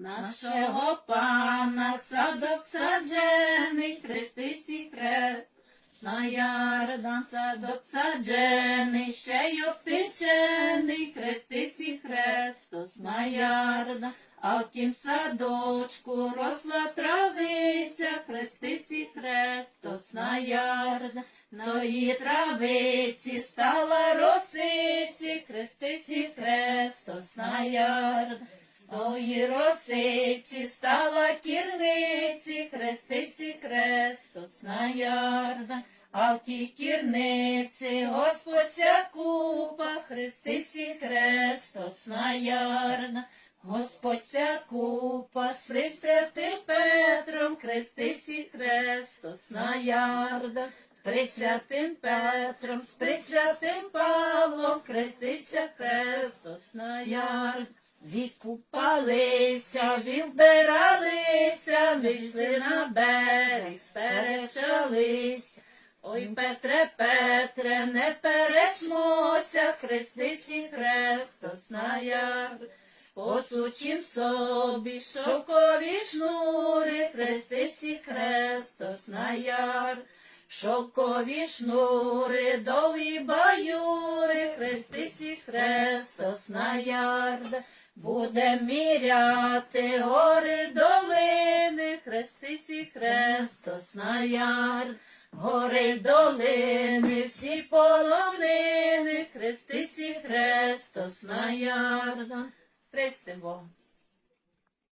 Нашого пана садок саджений, хрестись і хрест. На ярда садок саджений, ще й обтичений, хрестись і хрестос на ярда. А в тім садочку росла травиця, хрестись і хрестос на ярда. На тої травиці стала росиці, тої росиці стала кірниці, хрестись і хрестос на ярда. А в тій кірниці Господь ся купа, хрестись і хрестос на ярда. Господь ся купа, з присвятим Петром, хрестись і хрестос на ярда. Присвятим Петром, з присвятим Павлом, хрестися Христос на яр. Відкупалися, відзбиралися, вийшли на берег, сперечалися. Ой, Петре, Петре, не перечмося, хрестись і Христос на яр. Посучим собі шовкові шнури, хрестись і Христос на яр. Шовкові шнури, довгі баюри, хрестись і Христос на ярд. Буде міряти гори долини, хрестись і хрестос на яр, Гори долини, всі полонини, хрестись і хрестос на яр. Христим Богом.